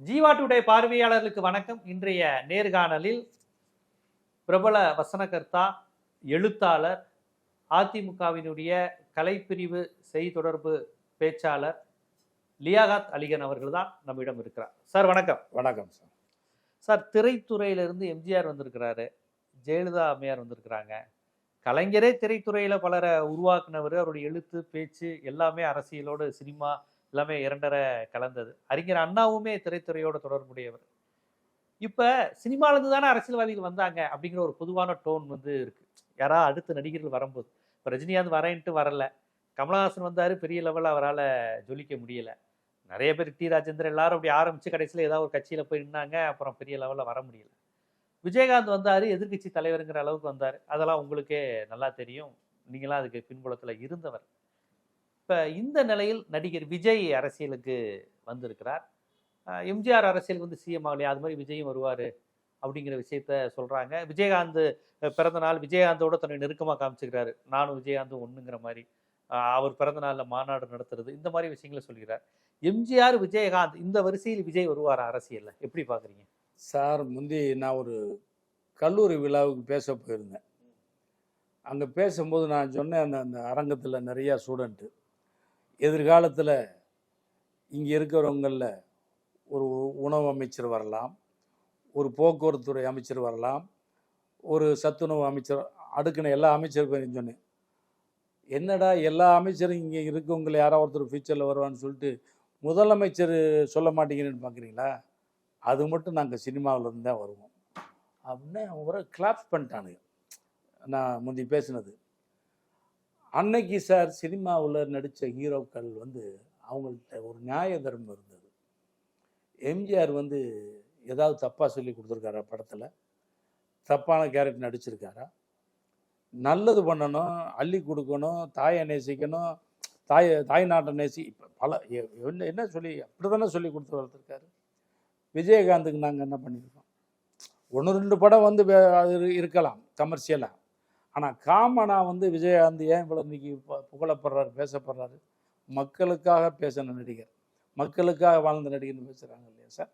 Jeeva today பார்வையாளர்களுக்கு வணக்கம். இன்றைய நேர்காணலில் பிரபல வசனகர்த்தா எழுத்தாளர் அதிமுகவினுடைய கலைப்பிரிவு செய்தி தொடர்பு பேச்சாளர் லியாகத் அலிகன் அவர்கள் தான் நம்மிடம் இருக்கிறார். சார் வணக்கம். வணக்கம் சார். சார் திரைத்துறையிலிருந்து எம்ஜிஆர் வந்திருக்கிறாரு. ஜெயலலிதா அம்மையார் வந்திருக்கிறாங்க. கலைஞரே திரைத்துறையில பலரை உருவாக்குனவர். அவருடைய எழுத்து பேச்சு எல்லாமே அரசியலோடு சினிமா எல்லாமே இரண்டரை கலந்தது. அறிஞர் அண்ணாவுமே திரைத்துறையோட தொடர்புடையவர். இப்போ சினிமாலேருந்து தானே அரசியல்வாதிகள் வந்தாங்க அப்படிங்கிற ஒரு பொதுவான டோன் வந்து இருக்குது யாரா அடுத்த நடிகர்கள் வரும்போது. இப்போ ரஜினிகாந்த் வரேன்ட்டு வரல. கமலஹாசன் வந்தார் பெரிய லெவலில் அவரால் ஜொலிக்க முடியல. நிறைய பேர் டி ராஜேந்திரன் எல்லாரும் அப்படி ஆரம்பித்து கடைசியில் ஏதாவது ஒரு கட்சியில் போய் நின்னாங்க அப்புறம் பெரிய லெவலில் வர முடியல. விஜயகாந்த் வந்தார் எதிர்க்கட்சி தலைவருங்கிற அளவுக்கு வந்தார். அதெல்லாம் உங்களுக்கே நல்லா தெரியும். நீங்களாம் அதுக்கு பின்புலத்தில் இருந்தவர். இப்போ இந்த நிலையில் நடிகர் விஜய் அரசியலுக்கு வந்திருக்கிறார். எம்ஜிஆர் அரசியல் வந்து சிஎம் ஆகலையா? அது மாதிரி விஜயும் வருவார் அப்படிங்கிற விஷயத்த சொல்கிறாங்க விஜயகாந்த் பிறந்த நாள் விஜயகாந்தோட தன்னை நெருக்கமாக காமிச்சுக்கிறாரு. நானும் விஜயகாந்தும் ஒன்றுங்கிற மாதிரி அவர் பிறந்த நாளில் மாநாடு நடத்துறது இந்த மாதிரி விஷயங்களை சொல்கிறார் எம்ஜிஆர் விஜயகாந்த் இந்த வரிசையில் விஜய் வருவார் அரசியலில்? எப்படி பார்க்குறீங்க சார் முந்தி நான் ஒரு கல்லூரி விழாவுக்கு பேச போயிருந்தேன். அங்கே பேசும்போது நான் சொன்னேன் அந்த அந்த அரங்கத்தில் நிறையா ஸ்டூடெண்ட்டு எதிர்காலத்தில் இங்கே இருக்கிறவங்களில் ஒரு உணவு அமைச்சர் வரலாம் ஒரு போக்குவரத்துறை அமைச்சர் வரலாம் ஒரு சத்துணவு அமைச்சர் அடுக்கின எல்லா அமைச்சர் சொன்னேன். என்னடா எல்லா அமைச்சரும் இங்கே இருக்கவங்களை யாரோ ஒருத்தர் ஃபியூச்சரில் வருவான்னு சொல்லிட்டு முதலமைச்சர் சொல்ல மாட்டேங்கிறேன்னு பார்க்குறீங்களா அது மட்டும் நாங்கள் சினிமாவிலேருந்து தான் வருவோம். அப்படின்னு அவரை கிளாப்ஸ் பண்ணிட்டானுங்க. நான் முந்தி பேசினது. அன்னைக்கு சார் சினிமாவில் நடித்த ஹீரோக்கள் வந்து அவங்கள்ட்ட ஒரு நியாய தர்மம் இருந்தது. எம்ஜிஆர் வந்து ஏதாவது தப்பாக சொல்லி கொடுத்துருக்காரா படத்தில்? தப்பான கேரக்டர் நடிச்சிருக்காரா? நல்லது பண்ணணும் அள்ளி கொடுக்கணும் தாயை நேசிக்கணும் தாய் தாய் நாட்டை நேசி இப்போ பல என்ன என்ன சொல்லி அப்படி தானே சொல்லி கொடுத்து வளர்த்துருக்காரு? விஜயகாந்துக்கு நாங்கள் என்ன பண்ணியிருக்கோம் ஒன்று ரெண்டு படம் வந்து வே- அது இருக்கலாம் கமர்ஷியலாக ஆனால் காமனா வந்து விஜயகாந்த் ஏன் இவ்வளோ இன்னைக்கு புகழப்படுறாரு பேசப்படுறாரு? மக்களுக்காக பேசின நடிகர். மக்களுக்காக வாழ்ந்த நடிகர்னு பேசுகிறாங்க இல்லையா சார்?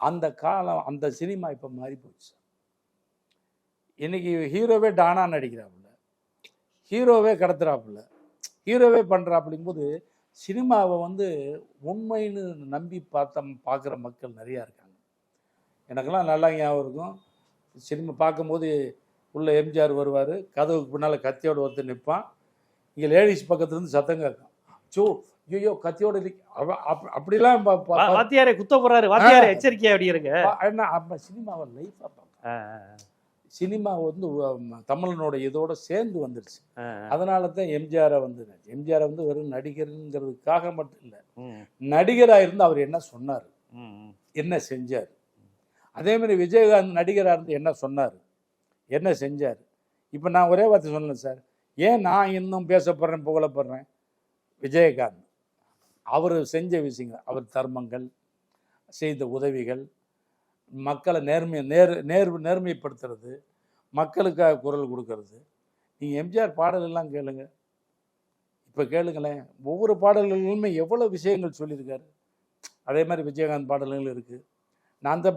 அந்த காலம் அந்த சினிமா இப்போ மாறி போச்சு சார். இன்னைக்கு ஹீரோவே டானா நடிக்கிறாப்புல. ஹீரோவே கடத்துறாப்புல. ஹீரோவே பண்ணுறாப்புலிங்கும்போது சினிமாவை வந்து உண்மைன்னு நம்பி பார்த்த பார்க்குற மக்கள் நிறையா இருக்காங்க. எனக்கெல்லாம் நல்லா ஞாபகம் இருக்கும். சினிமா பார்க்கும்போது உள்ள எம்ஜிஆர் வருவார். கதவுக்கு பின்னால் கத்தியோட ஒருத்தர் நிற்பான் இங்கே லேடிஸ் பக்கத்துலேருந்து சத்தம் கேட்கும். சோ ஐயோ கத்தியோட அப்படிலாம் வாத்தியாரே குத்த போறாரு. வாத்தியாரே எச்சரிக்கையா அப்படி இருங்க. என்ன அப்போ சினிமாவை லைஃபாக பார்ப்பேன் சினிமா வந்து தமிழனோட இதோட சேர்ந்து வந்துருச்சு. அதனால தான் எம்ஜிஆரை வந்து எம்ஜிஆரை வந்து வெறும் நடிகருங்கிறதுக்காக மட்டும் இல்லை நடிகராக இருந்து அவர் என்ன சொன்னார்? என்ன செஞ்சார்? அதே மாதிரி விஜயகாந்த் நடிகராக இருந்து என்ன சொன்னார்? என்ன செஞ்சார்? இப்போ நான் ஒரே வார்த்தை சொன்னேன் சார். ஏன் நான் இன்னும் பேசப்படுறேன் புகழப்படுறேன்? விஜயகாந்த். அவர் செஞ்ச விஷயங்கள் அவர் தர்மங்கள் செய்த உதவிகள் மக்களை நேர்மையை நேர் நேர் நேர்மைப்படுத்துறது மக்களுக்காக குரல் கொடுக்கறது. நீங்கள் எம்ஜிஆர் பாடலெல்லாம் கேளுங்க. இப்போ கேளுங்களேன் ஒவ்வொரு பாடல்களுமே எவ்வளோ விஷயங்கள் சொல்லியிருக்காரு. அதே மாதிரி விஜயகாந்த் பாடல்கள் இருக்குது நான் அந்த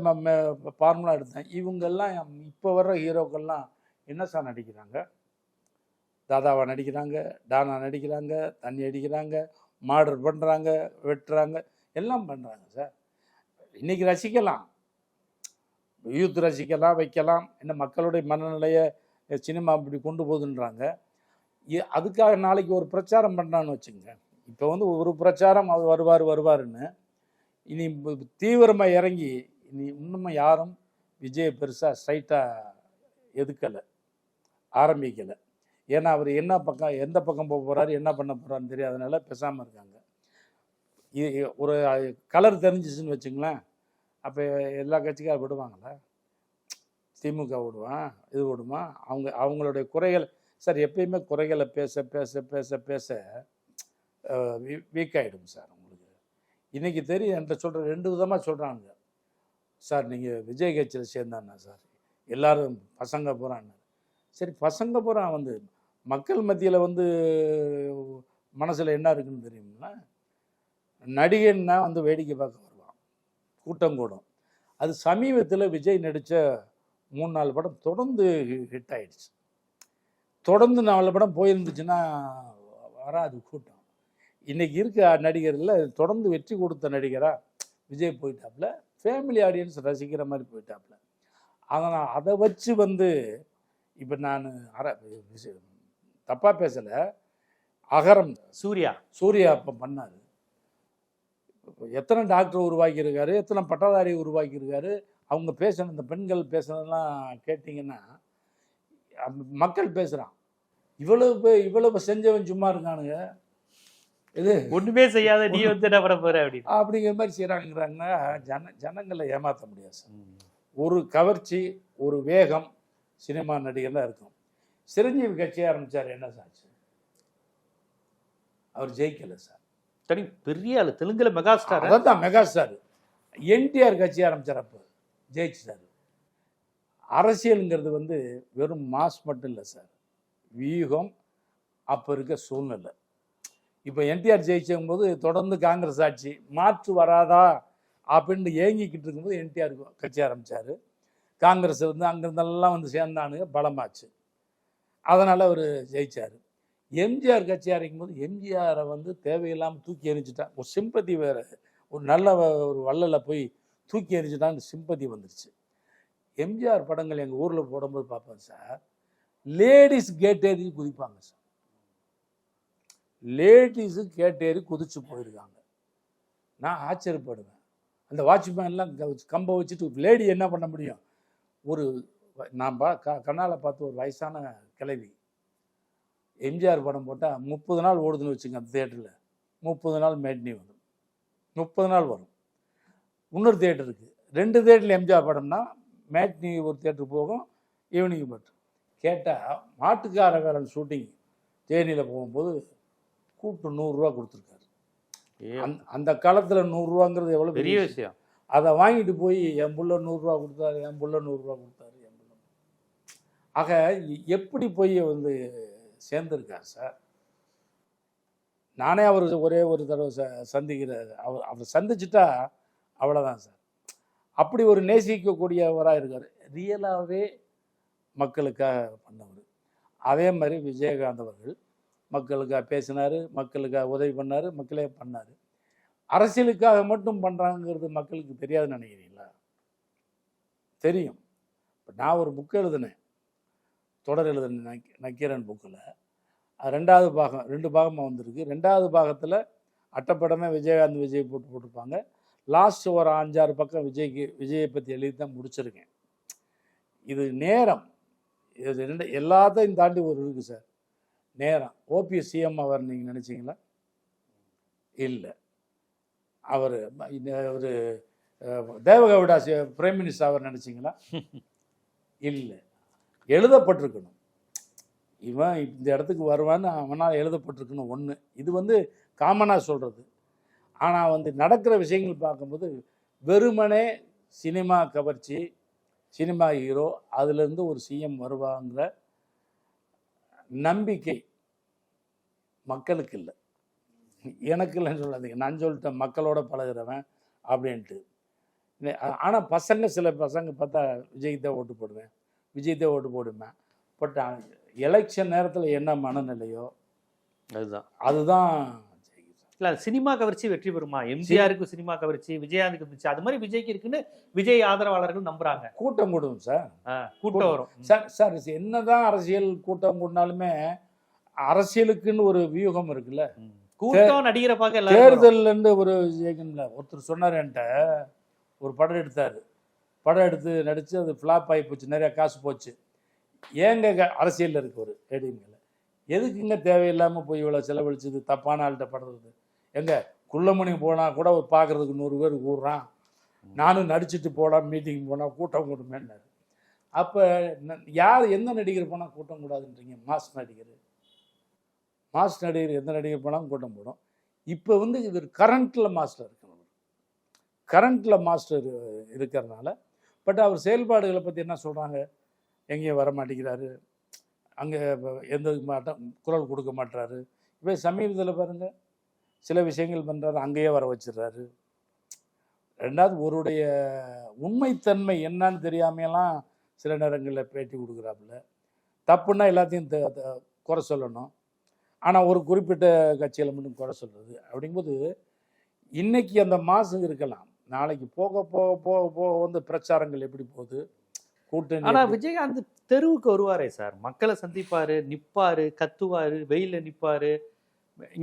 ஃபார்முலா எடுத்தேன். இவங்கெல்லாம் இப்போ வர்ற ஹீரோக்கள்லாம் என்ன சார் நடிக்கிறாங்க? தாதாவா நடிக்கிறாங்க டானா நடிக்கிறாங்க தண்ணி அடிக்கிறாங்க மாடர் பண்ணுறாங்க வெட்டுறாங்க எல்லாம் பண்ணுறாங்க சார் இன்னைக்கு ரசிக்கலாம். யூத் ரசிக்கலாம் வைக்கலாம். என்ன மக்களுடைய மனநிலையை சினிமா இப்படி கொண்டு போகுதுன்றாங்க. அதுக்காக நாளைக்கு ஒரு பிரச்சாரம் பண்ணுறான்னு வச்சுங்க. இப்போ வந்து ஒரு பிரச்சாரம் அவர் வருவார் வருவாருன்னு. இனி தீவிரமாக இறங்கி நீ இன்னும் யாரும் விஜய் பெருசாக ஸ்ட்ரைட்டாக எதுக்கலை ஆரம்பிக்கலை. ஏன்னா அவர் என்ன பக்கம் எந்த பக்கம் போக போகிறாரு என்ன பண்ண போகிறாருன்னு தெரியாதனால பேசாமல் இருக்காங்க. இது ஒரு கலர் தெரிஞ்சிச்சுன்னு வச்சுங்களேன் அப்போ எல்லா கட்சிக்கார விடுவாங்களா? திமுக விடுவான் இது விடுமா? அவங்க அவங்களுடைய குறைகள் சார் எப்பயுமே குறைகளை பேச பேச பேச பேச வீக் ஆகிடும் சார் உங்களுக்கு இன்றைக்கி தெரியும் என்கிட்ட சொல்கிற ரெண்டு விதமாக சொல்கிறாங்க சார் நீங்கள் விஜய் கட்சியில் சேர்ந்தாண்ணா சார்? எல்லாரும் பசங்க போகிறான்னு சரி பசங்க பூரா வந்து மக்கள் மத்தியில் வந்து மனசில் என்ன இருக்குன்னு தெரியுங்களா? நடிகன்னா வந்து வேடிக்கை பார்க்க வருவான். கூட்டம் கூடும். அது சமீபத்தில் விஜய் நடித்த மூணு நாலு படம் தொடர்ந்து ஹிட் ஆயிடுச்சு. தொடர்ந்து நாலு படம் போயிருந்துச்சுன்னா வராது கூட்டம். இன்றைக்கி இருக்க நடிகரில் தொடர்ந்து வெற்றி கொடுத்த நடிகராக விஜய் போயிட்டாப்புல ஃபேமிலி ஆடியன்ஸ் ரசிக்கிற மாதிரி போயிட்டாப்புல அதனால் அதை வச்சு வந்து இப்போ நான் அற தப்பாக பேசலை. அகரம் சூர்யா. சூர்யா அப்போ பண்ணார். எத்தனை டாக்டர் உருவாக்கியிருக்காரு எத்தனை பட்டதாரி உருவாக்கியிருக்காரு அவங்க பேசின இந்த பெண்கள் பேசுனதெல்லாம் கேட்டிங்கன்னா மக்கள் பேசுகிறான் இவ்வளவு இவ்வளவு செஞ்சவன் சும்மா இருக்கானுங்க. இது? ஒண்ணுமே செய்யாத நீ வந்து என்ன பண்ண போற அப்படின்னு அப்படிங்கிற மாதிரி செய்கிறாங்கிறாங்கன்னா ஜன ஜனங்களை ஏமாற்ற முடியாது சார். ஒரு கவர்ச்சி ஒரு வேகம் சினிமா நடிகர்லாம் இருக்கும். சிரஞ்சீவி கட்சி ஆரம்பிச்சார் என்ன சாச்சு அவர் ஜெயிக்கல சார். சரி பெரிய ஆளு தெலுங்குல மெகா ஸ்டார் அதான் மெகா ஸ்டார் என்டிஆர் கட்சி ஆரம்பிச்சார் அப்போ ஜெயிச்சிட்டார். அரசியலுங்கிறது வந்து வெறும் மாஸ் மட்டும் இல்லை சார். வியூகம் அப்போ இருக்க சூழ்நிலை. இப்போ என்டிஆர் ஜெயிச்சும் போது தொடர்ந்து காங்கிரஸ் ஆட்சி மாற்று வராதா அப்படின்னு ஏங்கிக்கிட்டு இருக்கும்போது என்டிஆர் கட்சி ஆரம்பித்தார் காங்கிரஸ் வந்து அங்கேருந்தெல்லாம் வந்து சேர்ந்தானுங்க பலமாச்சு. அதனால் அவர் ஜெயிச்சார். எம்ஜிஆர் கட்சி ஆரம்பிக்கும் போது எம்ஜிஆரை வந்து தேவையில்லாமல் தூக்கி எறிஞ்சிட்டான். ஒரு சிம்பத்தி வேறு ஒரு நல்ல வ- ஒரு வள்ளலை போய் தூக்கி எறிஞ்சிட்டான்னு சிம்பத்தி வந்துருச்சு. எம்ஜிஆர் படங்கள் எங்கள் ஊரில் போடும்போது பார்ப்பேன் சார். லேடிஸ் கேட் ஏறி குதிப்பாங்க சார். லேடிஸு கேட்டேறி குதிச்சு போயிருக்காங்க. நான் ஆச்சரியப்படுவேன். அந்த வாட்ச்மேன்லாம் கம்பை வச்சுட்டு லேடி என்ன பண்ண முடியும்? ஒரு நான் பா க கண்ணால் பார்த்து ஒரு வயசான கிளவி எம்ஜிஆர் படம் போட்டால் முப்பது நாள் ஓடுதுன்னு வச்சுங்க அந்த தேட்டரில் முப்பது நாள் மேட்னி வரும். முப்பது நாள் வரும். இன்னொரு தேட்டர் இருக்குது ரெண்டு தேட்டரில் எம்ஜிஆர் படம்னா மேட்னி ஒரு தேட்டர் போகும் ஈவினிங் பட். கேட்டால் மாட்டுக்காரகாரன் ஷூட்டிங் தேனியில் போகும்போது கூப்பிட்டு நூறுரூவா கொடுத்துருக்காரு. அந்த அந்த காலத்தில் நூறுரூவாங்கிறது எவ்வளோ பெரிய விஷயம். அதை வாங்கிட்டு போய் என் புள்ள நூறுரூவா கொடுத்தாரு என் புள்ள நூறுரூவா கொடுத்தாரு என் புள்ள ஆக எப்படி போய் வந்து சேர்ந்துருக்கார் சார்? நானே அவர் ஒரே ஒரு தடவை ச சந்திக்கிற அவர் அவர் சந்திச்சிட்டா அவ்வளோதான் சார். அப்படி ஒரு நேசிக்கக்கூடியவராக இருக்கார். ரியலாகவே மக்களுக்காக பண்ணவர். அதே மாதிரி விஜயகாந்த் அவர்கள் மக்களுக்காக பேசினார் மக்களுக்காக உதவி பண்ணார் மக்களே பண்ணார். அரசியலுக்காக மட்டும் பண்ணுறாங்கிறது மக்களுக்கு தெரியாதுன்னு நினைக்கிறீங்களா? தெரியும். இப்போ நான் ஒரு புக் எழுதினேன். தொடர் எழுதினேன் நக்கி நக்கீரன் புக்கில். ரெண்டாவது பாகம் ரெண்டு பாகமாக வந்திருக்கு. ரெண்டாவது பாகத்தில் அட்டப்படமே விஜயகாந்த் விஜய் போட்டு போட்டிருப்பாங்க. லாஸ்ட் ஒரு அஞ்சாறு பக்கம் விஜய்க்கு விஜயை பற்றி எழுதி தான் முடிச்சிருக்கேன். இது நேரம். இது ரெண்டு எல்லாத்தையும் தாண்டி ஒரு இருக்குது சார். நேரம். ஓபிஎஸ் சிஎம் அவர் நீங்கள் நினச்சிங்களா? இல்லை. அவர் ஒரு தேவகவுடா பிரைம் மினிஸ்டர் அவர் நினச்சிங்களா? இல்லை. எழுதப்பட்டிருக்கணும். இவன் இந்த இடத்துக்கு வருவான்னு அவனால் எழுதப்பட்டிருக்கணும் ஒன்று இது வந்து காமனாக சொல்கிறது ஆனால் வந்து நடக்கிற விஷயங்கள் பார்க்கும்போது வெறுமனே சினிமா கவர்ச்சி சினிமா ஹீரோ அதுலேருந்து ஒரு சிஎம் வருவாங்கிற நம்பிக்கை மக்களுக்கு இல்லை எனக்கு இல்லைன்னு சொல்லாதீங்க. நான் சொல்லிட்டேன் மக்களோட பழகுறவன் அப்படின்ட்டு. ஆனால் பசங்க சில பசங்க பார்த்தா விஜய்க்கு தான் ஓட்டு போடுவேன். விஜய் தான் ஓட்டு போடுவேன். பட் எலெக்ஷன் நேரத்தில் என்ன மனநிலையோ அதுதான். அதுதான். இல்ல சினிமா கவர்ச்சி வெற்றி பெறுமா? எம்ஜிஆருக்கு சினிமா கவர்ச்சி விஜயாந்துக்கு இருந்துச்சு அது மாதிரி விஜய்க்கு இருக்குன்னு விஜய் ஆதரவாளர்கள் நம்புறாங்க. கூட்டம் கூடும் சார். கூட்டம் வரும். சார் சார் என்னதான் அரசியல் கூட்டம் கூடினாலுமே அரசியலுக்குன்னு ஒரு வியூகம் இருக்குல்ல. கூட்டம் நடிகரை பார்க்க. தேர்தல்ல இருந்து ஒரு ஜெயிக்கணும்ல ஒருத்தர் சொன்னார் என்கிட்ட ஒரு படம் எடுத்தார். படம் எடுத்து நடித்து அது ஃப்ளாப் ஆகி போச்சு நிறைய காசு போச்சு. ஏங்க அரசியல்ல இருக்கு ஒரு ஏடிஎம்ல எதுக்குங்க தேவையில்லாமல் போய் இவ்வளோ செலவழிச்சது? தப்பான ஆள்கிட்ட படுறது. எங்க குள்ளமணி போனால் கூட ஒரு பார்க்கறதுக்கு நூறு பேர் கூடுறான். நானும் நடிச்சுட்டு போகலாம் மீட்டிங் போனால் கூட்டம் கூடுமேன்னாரு. அப்போ யார் எந்த நடிகர் போனால் கூட்டம் கூடாதுன்றீங்க? மாஸ் நடிகர். மாஸ் நடிகர் எந்த நடிகர் போனாலும் கூட்டம் போடும். இப்போ வந்து இவர் கரண்ட்டில் மாஸ்டர் இருக்கணும். கரண்ட்டில் மாஸ்டர் இருக்கிறதுனால பட் அவர் செயல்பாடுகளை பற்றி என்ன சொல்கிறாங்க எங்கேயும் வர மாட்டேங்கிறாரு. அங்கே எந்த மாட்டம் குரல் கொடுக்க மாட்டுறாரு இப்போ சமீபத்தில் பாருங்கள் சில விஷயங்கள் பண்ணுறாரு அங்கேயே வர வச்சிடுறாரு. ரெண்டாவது ஒருடைய உண்மைத்தன்மை என்னன்னு தெரியாமையெல்லாம் சில நேரங்களில் பேட்டி கொடுக்குறாப்புல. தப்புன்னா எல்லாத்தையும் குறை சொல்லணும். ஆனால் ஒரு குறிப்பிட்ட கட்சிகளை மட்டும் குறை சொல்கிறது அப்படிங்கும்போது இன்னைக்கு அந்த மாசம் இருக்கலாம். நாளைக்கு போக போக போக போக வந்து பிரச்சாரங்கள் எப்படி போகுது? கூட்டணி ஆனா எப்படி- விஜயகாந்த் தெருவுக்கு வருவாரே சார். மக்களை சந்திப்பாரு நிப்பாரு கத்துவாரு வெயில நிப்பாரு.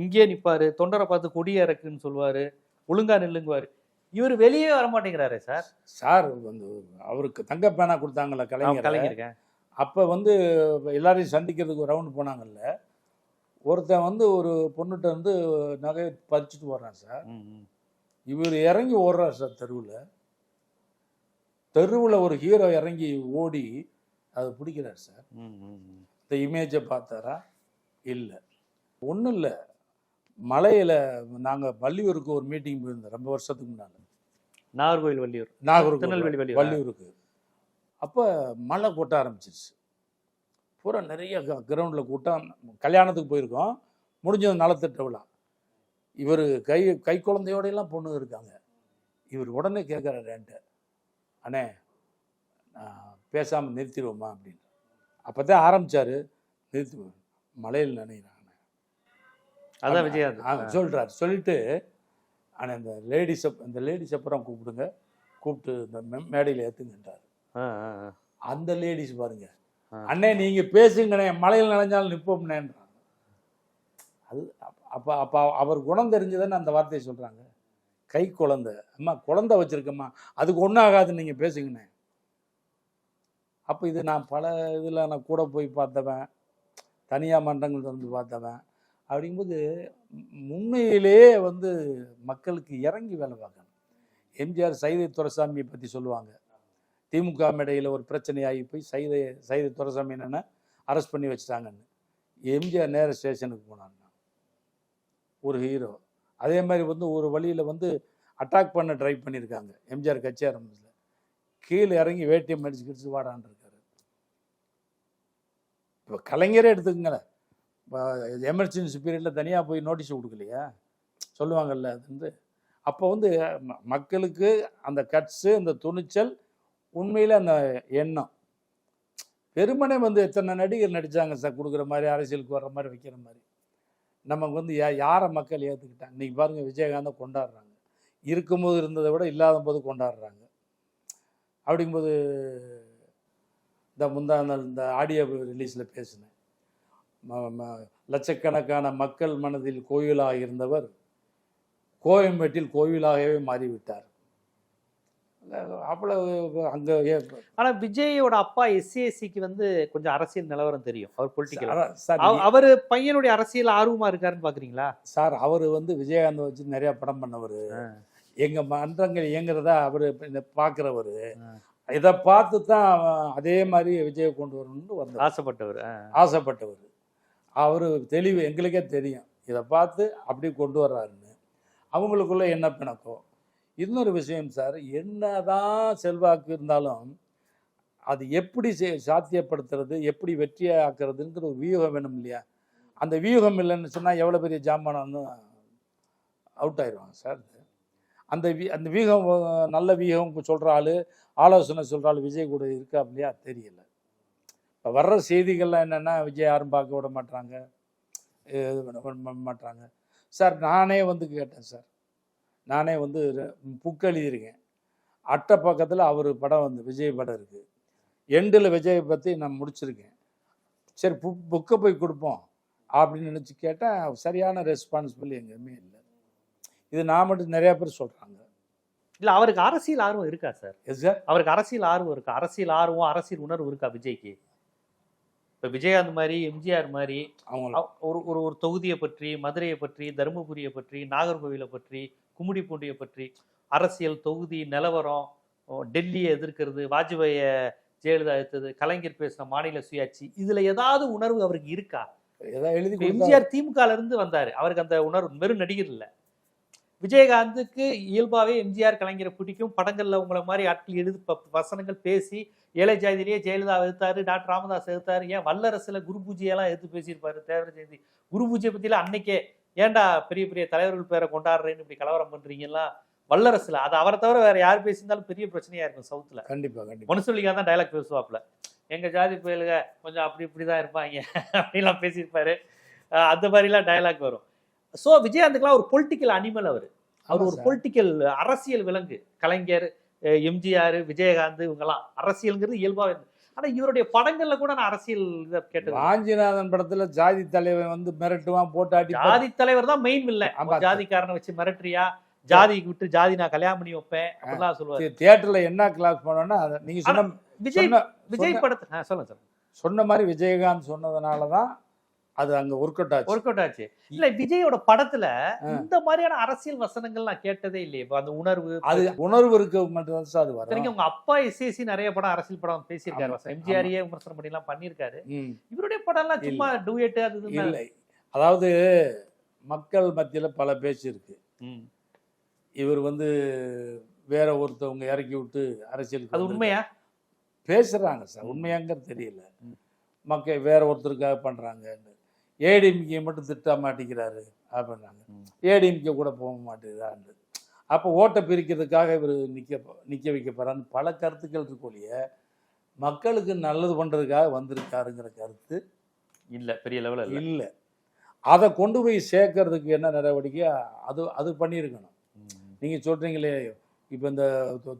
இங்கே நிப்பாரு தொண்டரை பார்த்து கொடி இறக்குன்னு சொல்லுவாரு ஒழுங்கா நில்லுங்குவாரு. இவர் வெளியே வர மாட்டேங்கிறாரே சார். சார் வந்து அவருக்கு தங்க பேனா கொடுத்தாங்கல்ல கலைஞர். கலைஞருக்கேன் அப்போ வந்து எல்லாரையும் சந்திக்கிறதுக்கு ரவுண்டு போனாங்கல்ல. ஒருத்தன் வந்து ஒரு பொண்ணுகிட்ட வந்து நகையை பறிச்சுட்டு போடுறான் சார். இவர் இறங்கி ஓடுறார் சார் தெருவில். தெருவில் ஒரு ஹீரோ இறங்கி ஓடி அதை பிடிக்கிறார் சார். இந்த இமேஜை பார்த்தாரா? இல்லை. ஒன்றும் இல்லை. மலையில் நாங்கள் வள்ளியூருக்கு ஒரு மீட்டிங் போயிருந்தோம் ரொம்ப வருஷத்துக்கு முன்னால். நாகர்கோவில் வள்ளியூர். திருநெல்வேலி வள்ளியூர்? வள்ளியூருக்கு. அப்போ மழை கொட்ட ஆரம்பிச்சிருச்சு. பூரா நிறைய கிரவுண்டில் கூட்டம். கல்யாணத்துக்கு போயிருக்கோம். முடிஞ்சது நலத்திட்ட விழா. இவர் கை கை குழந்தையோட எல்லாம் பொண்ணு இருக்காங்க. இவர் உடனே கேட்குறாரு என்கிட்ட அண்ணே பேசாமல் நிறுத்திடுவோமா? அப்படின்னு. அப்போ தான் ஆரம்பித்தார் நிறுத்துவேன் மலையில் நினைக்கிறாங்க அதான் விஜயகாந்த் சொல்கிறார் சொல்லிட்டு ஆனால் இந்த லேடிஸ் இந்த லேடிஸ் அப்புறம் கூப்பிடுங்க. கூப்பிட்டு இந்த மேடையில் ஏற்றுங்கன்றார். அந்த லேடிஸ் பாருங்க. அண்ணே நீங்க பேசுங்கண்ணே மலையில் நனைஞ்சாலும் நிற்போம்னேன்றாங்க அது அப்ப- அப்ப அப்ப அவர் குணம் தெரிஞ்சுதானே அந்த வார்த்தையை சொல்றாங்க. கை குழந்தை. அம்மா குழந்தை வச்சிருக்கம்மா. அதுக்கு ஒன்றும் ஆகாது நீங்க பேசுங்கண்ணே. அப்போ இது நான் பல இதில் நான் கூட போய் பார்த்தவன். தனியார் மன்றங்கள் வந்து பார்த்தவன். அப்படிங்கும்போது உம் வந்து மக்களுக்கு இறங்கி வேலை பார்க்கணும். எம்ஜிஆர் சைதை துரசாமியை பற்றி சொல்லுவாங்க. திமுக மேடையில் ஒரு பிரச்சனையாகி போய் சைதை சைதை துரசாமி என்னென்னா அரெஸ்ட் பண்ணி வச்சுட்டாங்கன்னு. எம்ஜிஆர் நேர ஸ்டேஷனுக்கு போனாங்க. ஒரு ஹீரோ அதே மாதிரி வந்து ஒரு வழியில் வந்து அட்டாக் பண்ண ட்ரை பண்ணியிருக்காங்க. எம்ஜிஆர் கட்சி ஆரம்பத்தில். கீழே இறங்கி வேட்டியம் அடிச்சு கிடிச்சு வாடான்னு இருக்காரு. இப்போ கலைஞரே எடுத்துக்கங்களேன். எமர்ஜென்சி பீரியடில் தனியாக போய் நோட்டீஸ் கொடுக்கலையா? சொல்லுவாங்கல்ல அது வந்து. அப்போ வந்து ம- மக்களுக்கு அந்த கட்ஸு அந்த துணிச்சல் உண்மையில் அந்த எண்ணம். வெறுமனே வந்து எத்தனை நடிகர் நடித்தாங்க சார் கொடுக்குற மாதிரி அரசியலுக்கு வர்ற மாதிரி வைக்கிற மாதிரி. நமக்கு வந்து யா யாரை மக்கள் ஏற்றுக்கிட்டாங்க இன்றைக்கி பாருங்கள் விஜயகாந்தை கொண்டாடுறாங்க. இருக்கும்போது இருந்ததை விட இல்லாத போது கொண்டாடுறாங்க. அப்படிங்கும்போது இந்த முந்தா நாள் இந்த ஆடியோ ரிலீஸில் பேசினேன். லட்சக்கணக்கான மக்கள் மனதில் கோயிலாக இருந்தவர் கோயம்பேட்டில் கோயிலாகவே மாறிவிட்டார். அவ்வளவு அங்கே ஆனா விஜயோட அப்பா எஸ்சிஎஸ்சிக்கு வந்து கொஞ்சம் அரசியல் நிலவரம் தெரியும். அவர் பொலிட்டிக்கல் அவரு பையனுடைய அரசியல் ஆர்வமா இருக்காருன்னு பாக்குறீங்களா? சார் அவர் வந்து விஜயகாந்த் வச்சு நிறைய படம் பண்ணவர். எங்க மன்றங்கள் இயங்குறதா அவர் பார்க்குறவர். இதை பார்த்து தான் அதே மாதிரி விஜய் கொண்டு வரணும்னு வந்தார் ஆசைப்பட்டவர். ஆசைப்பட்டவர். அவர் தெளிவு எங்களுக்கே தெரியும். இதை பார்த்து அப்படி கொண்டு வர்றாருன்னு. அவங்களுக்குள்ள என்ன பிணக்கம்? இன்னொரு விஷயம் சார் என்னதான் செல்வாக்கு இருந்தாலும் அது எப்படி செ- சாத்தியப்படுத்துறது எப்படி வெற்றியை ஆக்குறதுங்கிற ஒரு வியூகம் வேணும் இல்லையா? அந்த வியூகம் இல்லைன்னு சொன்னால் எவ்வளோ பெரிய ஜாமானு அவுட் ஆயிடுவாங்க சார் அந்த வி அந்த வியூகம் நல்ல வியூகம் சொல்கிற ஆள் ஆலோசனை சொல்கிற ஆள் விஜய் கூட இருக்கா இல்லையா? தெரியல. இப்போ வர்ற செய்திகள்லாம் என்னென்னா விஜய் யாரும் பார்க்க விட மாட்டாங்க இது பண்ண மாட்டாங்க சார் நானே வந்து கேட்டேன் சார். நானே வந்து புக் எழுதியிருக்கேன். அட்டை பக்கத்தில் அவர் படம் வந்து விஜய் படம் இருக்குது எண்டில் விஜயை பற்றி நான் முடிச்சிருக்கேன். சரி புக் புக்கை போய் கொடுப்போம் அப்படின்னு நினச்சி கேட்டால் சரியான ரெஸ்பான்சிபிள் எங்கேயுமே இல்லை. இது நான் மட்டும் நிறையா பேர் சொல்கிறாங்க இல்ல அவருக்கு அரசியல் ஆர்வம் இருக்கா சார்? Yes sir? அவருக்கு அரசியல் ஆர்வம் இருக்கா? அரசியல் ஆர்வம் அரசியல் உணர்வு இருக்கா விஜய்க்கு? இப்ப விஜயகாந்த் மாதிரி எம்ஜிஆர் மாதிரி அவங்க ஒரு ஒரு ஒரு தொகுதியை பற்றி மதுரையை பற்றி தருமபுரியை பற்றி நாகர்கோவிலை பற்றி கும்மிடிப்பூண்டியை பற்றி அரசியல் தொகுதி நிலவரம் டெல்லியை எதிர்க்கிறது வாஜ்பாய ஜெயலலிதா எடுத்தது கலைஞர் பேசின மாநில சுயாட்சி இதுல ஏதாவது உணர்வு அவருக்கு இருக்கா? எழுதி எம்ஜிஆர் திமுகல இருந்து வந்தாரு. அவருக்கு அந்த உணர்வு வெறும் நடிகர் இல்ல. விஜயகாந்துக்கு இயல்பாவே எம்ஜிஆர் கலைஞரை பிடிக்கும் படங்கள்ல உங்களை மாதிரி ஆட்கள் எழுது வசனங்கள் பேசி ஏழை ஜாதியிலேயே ஜெயலலிதா எதிர்த்தாரு டாக்டர் ராமதாஸ் எதிர்த்தாரு ஏன் வல்லரசுல குரு பூஜையெல்லாம் எடுத்து பேசியிருப்பாரு தேவர ஜெயந்தி? குரு பூஜை பத்திலாம் அன்னைக்கே ஏன்டா பெரிய பெரிய தலைவர்கள் பேரை கொண்டாடுறேன்னு இப்படி கலவரம் பண்றீங்கலாம்? வல்லரசுல. அது அவரை தவிர வேற யார் பேசியிருந்தாலும் பெரிய பிரச்சனையா இருக்கும் சவுத்துல. கண்டிப்பா கண்டிப்பா. மனுஷலிக்கா தான் டைலாக் பேசுவாப்ல எங்க ஜாதி பயலுக கொஞ்சம் அப்படி இப்படிதான் இருப்பாங்க. அப்படிலாம் பேசியிருப்பாரு. அந்த மாதிரிலாம் டைலாக் வரும். சோ விஜயகாந்துக்குலாம் ஒரு பொலிட்டிக்கல் அனிமல் அவர். அவர் ஒரு. பொலிட்டிக்கல் அரசியல் விலங்கு. கலைஞர் எம்ஜிஆர் விஜயகாந்த் இவங்கெல்லாம் அரசியல்ங்கிறது இயல்பா இருந்து ஆனா இவருடைய படங்கள்ல கூட நான் அரசியல் இதை கேட்டது வாஞ்சிநாதன் படத்துல ஜாதி தலைவன் வந்து மிரட்டுவான் போட்டாட்டி ஜாதி தலைவர் தான் மெயின் ஆமா. ஜாதிக்காரனை வச்சு மிரட்டுறியா? ஜாதி விட்டு ஜாதி நான் கல்யாணம் பண்ணி வைப்பேன் அப்படிலாம் சொல்லுவாரு. தியேட்டர்ல என்ன கிளாஸ் பண்ணோம்னா நீங்க சொன்ன விஜய் விஜய் படத்து சொல்லுங்க சார் சொன்ன மாதிரி விஜயகாந்த் சொன்னதுனால தான் அது அங்க ஒர்க் அவுட் ஆச்சு. ஒர்க் அவுட் ஆச்சு. இல்ல விஜயோட படத்துல. இந்த மாதிரியான அரசியல் வசனங்கள் நான் கேட்டதே இல்லையே. இப்ப அந்த உணர்வு அது உணர்வு இருக்க மட்டும் அது வரும். உங்க அப்பா எஸ்எஸ்சி நிறைய படம் அரசியல் படம் பேசியிருக்காரு. எம்ஜிஆரையே விமர்சனம் பண்ணி எல்லாம் பண்ணியிருக்காரு. ம். இவருடைய படம் எல்லாம் சும்மா டூயட் அது இல்லை. அதாவது மக்கள் மத்தியில பல பேச்சு இருக்கு. இவர் வந்து வேற ஒருத்தவங்க இறக்கி விட்டு அரசியலுக்கு அது உண்மையா? பேசுறாங்க சார். உண்மையாங்கிறது தெரியல. மக்கள் வேற ஒருத்தருக்காக பண்றாங்கன்னு. ஏடிஎம்கே மட்டும் திட்ட மாட்டேங்கிறாரு அப்படின்னாங்க. ஏடிஎம்கே கூட போக மாட்டேங்குதான்னு அப்போ ஓட்டை பிரிக்கிறதுக்காக இவர் நிக்க நிக்க வைக்க பல கருத்துக்கள் இருக்கு ஒழிய மக்களுக்கு நல்லது பண்றதுக்காக வந்திருக்காருங்கிற கருத்து இல்ல பெரிய லெவல்ல இல்ல. அதை கொண்டு போய் சேர்க்கறதுக்கு என்ன நடவடிக்கை? அது அது பண்ணியிருக்கணும். ம். நீங்க சொல்றீங்களே இப்போ இந்த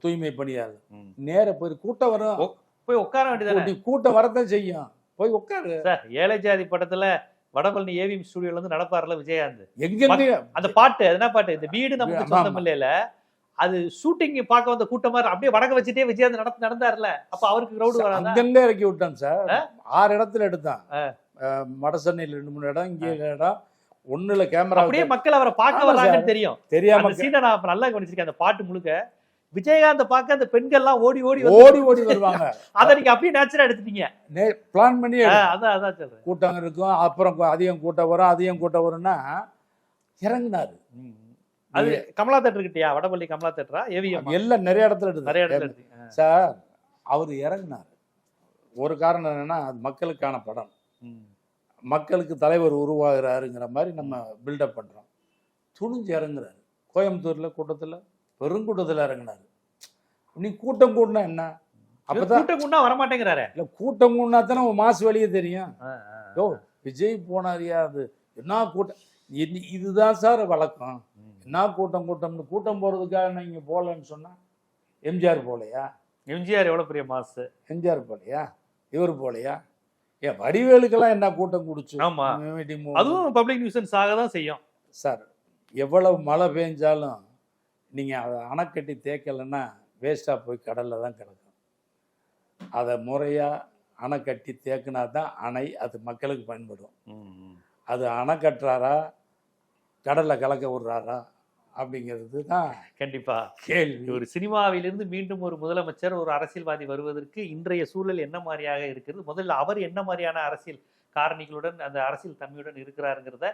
தூய்மை பணியாளர். ம். நேர போய் கூட்டம் வரும் போய் உட்கார வேண்டியதானே நீ கூட்டம் வரத்தான் செய்யும். போய் உட்காரு. ஏழை ஜாதி படத்துல வடபழனி ஏவிஎம் ஸ்டுடியோல இருந்து நடப்பாருல விஜயகாந்த் எங்க அந்த பாட்டு அது என்ன பாட்டு? இந்த வீடு நமக்கு சொந்தம். இல்லையில அது ஷூட்டிங் பார்க்க வந்த கூட்டமா இரு- அப்படியே வடக்க வச்சுட்டே விஜயகாந்த் நடந்து நடந்தாருல. அப்ப அவருக்கு கிரௌடு வராதா? அங்கங்க இறக்கி விட்டான் சார். ஆறு இடத்துல எடுத்தான். அஹ், மடசென்னையில் ரெண்டு மூணு இடம் இங்கே இடம். ஒண்ணுல கேமரா அப்படியே மக்கள் அவரை பார்க்க வர்றாங்கன்னு தெரியும். தெரியாம சீனை நான் நல்லா கவனிச்சிருக்கேன். அந்த பாட்டு முழுக்க விஜயகாந்த பார்க்க அந்த பெண்கள் எல்லாம் ஓடி ஓடி ஓடி ஓடி வருவாங்க. அதை நீங்க அப்படியே நேச்சுரா எடுத்துட்டீங்க. பிளான் பண்ணி. அதான் அதான் சொல்றேன். கூட்டம் இருக்கும் அப்புறம் அதிகம் கூட்டம் வரும் அதிகம் கூட்டம் வரும்னா இறங்குனாரு. அது கமலா தேட்டர் கிட்டயா? வடபள்ளி கமலா தேட்டரா? ஏவிஎம்? எல்லாம் நிறைய இடத்துல எடுத்தாரு. நிறைய இடத்துல எடுத்தீங்க. ஆ. சார் அவர் இறங்குனார். ஒரு காரணம் என்னன்னா அது மக்களுக்கான படம். மக்களுக்கு தலைவர் உருவாகிறாருங்கிற மாதிரி நம்ம பில்டப் பண்றோம். துணிஞ்சு இறங்குறாரு. கோயம்புத்தூர்ல கூட்டத்துல பெருங்கூட்டத்துல இறங்குனாரு. நீ கூட்டம் கூட்டினா என்ன? அப்பதான் கூட்டம் கூட்டா வரமாட்டேங்கிறாரு. இல்ல கூட்டம் கூட்டினா தானே உன் மாசு வெளியே தெரியும். யோ விஜய் போனாரியா அது? என்ன கூட்டம்? இது- இதுதான் சார் வழக்கம். என்ன கூட்டம் கூட்டம்னு கூட்டம் போறதுக்காக நீங்க போகலன்னு சொன்னா எம்ஜிஆர் போலையா? எம்ஜிஆர் எவ்வளவு பெரிய மாசு? எம்ஜிஆர் போலையா? இவர் போலையா? ஏன் வடிவேலுக்கெல்லாம் என்ன கூட்டம் குடிச்சு? ஆமா. மீட்டிங் மு- அதுவும் பப்ளிக் நியூசன்ஸ் ஆக தான் செய்யும். சார் எவ்வளவு மழை பெஞ்சாலும் நீங்க அதை அணைக்கட்டி தேக்கலைன்னா வேஸ்டா போய் கடல்ல தான் கிடக்கும். அதை முறையா அணை கட்டி தேக்குனா தான் அணை அது மக்களுக்கு பயன்படும். அது அணை கட்டுறாரா? கடல்ல கலக்க விடுறாரா? அப்படிங்கிறது தான் கண்டிப்பா. கேள்வி. ஒரு சினிமாவிலிருந்து மீண்டும் ஒரு முதலமைச்சர் ஒரு அரசியல்வாதி வருவதற்கு இன்றைய சூழல் என்ன மாதிரியாக இருக்கிறது? முதல்ல அவர் என்ன மாதிரியான அரசியல் காரணிகளுடன் அந்த அரசியல் தன்மையுடன் இருக்கிறாருங்கிறத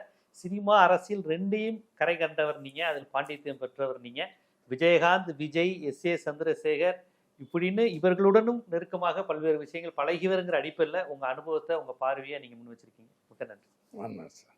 சினிமா அரசியல் ரெண்டையும் கரை கண்டவர் நீங்கள் அதில் பாண்டித்யம் பெற்றவர் நீங்கள் விஜயகாந்த் விஜய் எஸ் ஏ சந்திரசேகர் இப்படின்னு இவர்களுடனும் நெருக்கமாக பல்வேறு விஷயங்கள் பழகியவருங்கிற அடிப்படையில் உங்கள் அனுபவத்தை உங்கள் பார்வையை நீங்கள் முன் வச்சுருக்கீங்க. மிக்க நன்றி. ஆமாம் சார்.